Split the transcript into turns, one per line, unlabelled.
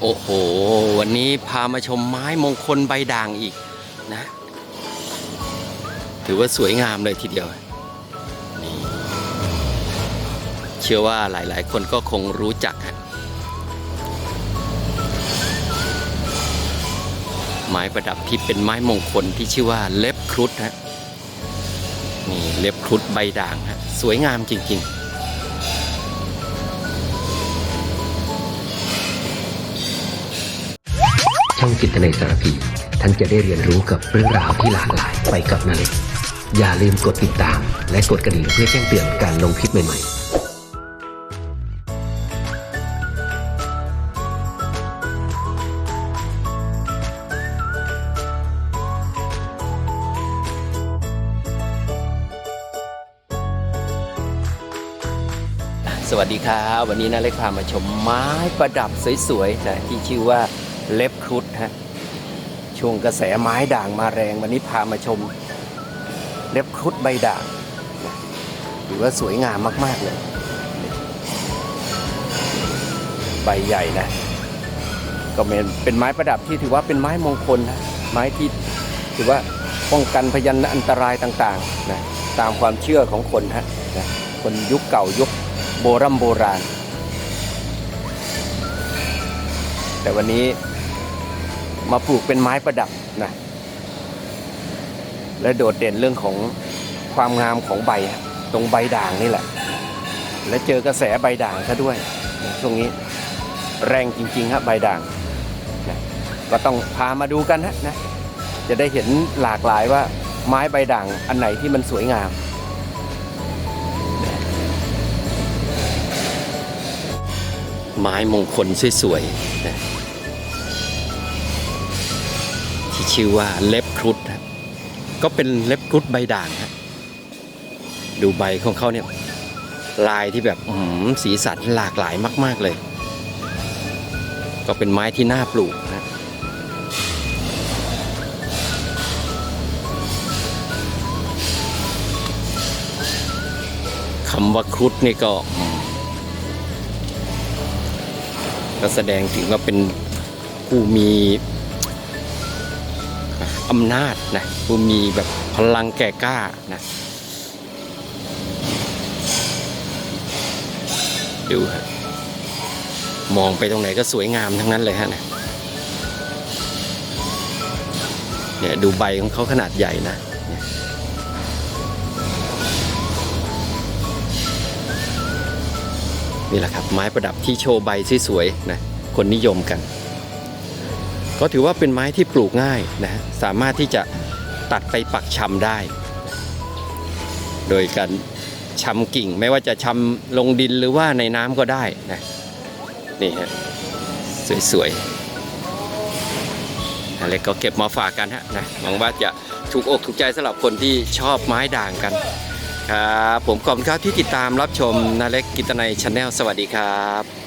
โอ้โห วันนี้พามาชมไม้มงคลใบด่างอีกนะ ถือว่าสวยงามเลยทีเดียว เชื่อว่าหลายๆ คนก็คงรู้จัก ไม้ประดับที่เป็นไม้มงคลที่ชื่อว่าเล็บครุฑฮะนี่เล็บครุฑใบด่างฮะสวยงามจริง ๆ
จิตในสารพี ท่านจะได้เรียนรู้กับเรื่องราวที่หลากหลายไปกับนาเล็กอย่าลืมกดติดตาม และกดกระดิ่งเพื่อแจ้งเตือนการลงคลิปใหม่ๆ
สวัสดีครับ วันนี้นาเล็กพามาชมไม้ประดับสวยๆนะที่ชื่อว่า เล็บครุฑฮะช่วงกระแสไม้ด่างมาแรง วันนี้พามาชม เล็บครุฑใบด่างถือว่าสวยงามมากๆเลย ใบใหญ่นะ ก็เป็นเป็นไม้ประดับที่ถือว่าเป็นไม้มงคลนะไม้ที่ถือว่าป้องกันพยันอันตรายต่างๆนะตามความเชื่อของคนฮะนะคนยุคเก่ายุคโบรโบราณ แต่วันนี้ มาปลูกเป็นไม้ประดับนะและโดดเด่นเรื่องของความงามของใบตรงใบด่างนี่แหละ และเจอกระแสใบด่างซะด้วยช่วงนี้แรงจริงๆครับใบด่างนะก็ต้องพามาดูกันฮะนะจะได้เห็นหลากหลายว่าไม้ใบด่างอันไหนที่มันสวยงาม ไม้มงคลสวยๆ ชื่อว่าเล็บครุฑครับก็เป็นเล็บครุฑใบด่างฮะดูใบของเขาเนี่ยลายที่แบบสีสันหลากหลายมาก ๆเลย ก็เป็นไม้ที่น่าปลูกนะคำว่าครุฑนี่ก็ ก็แสดงถึงว่าเป็นผู้มี อำนาจนะผู้มีแบบพลังแก่กล้านะดูฮะมองไปตรงไหนก็สวยงามทั้งนั้นเลยฮะเนี่ยเนี่ยดูใบของเขาขนาดใหญ่นะนี่แหละครับไม้ประดับที่โชว์ใบสวยๆนะคนนิยมกัน ก็ถือว่าเป็นไม้ที่ปลูกง่ายนะสามารถที่จะตัดไปปักชำได้ โดยการชำกิ่งไม่ว่าจะชำลงดินหรือว่าในน้ำก็ได้นะนี่ฮะสวยๆอะไรก็เก็บมาฝากกันฮะนะหวังว่าจะถูกอกถูกใจสำหรับคนที่ชอบไม้ด่างกันครับผมขอบคุณครับที่ติดตามรับชมนาเล็กกิตนัยชาแนลสวัสดีครับ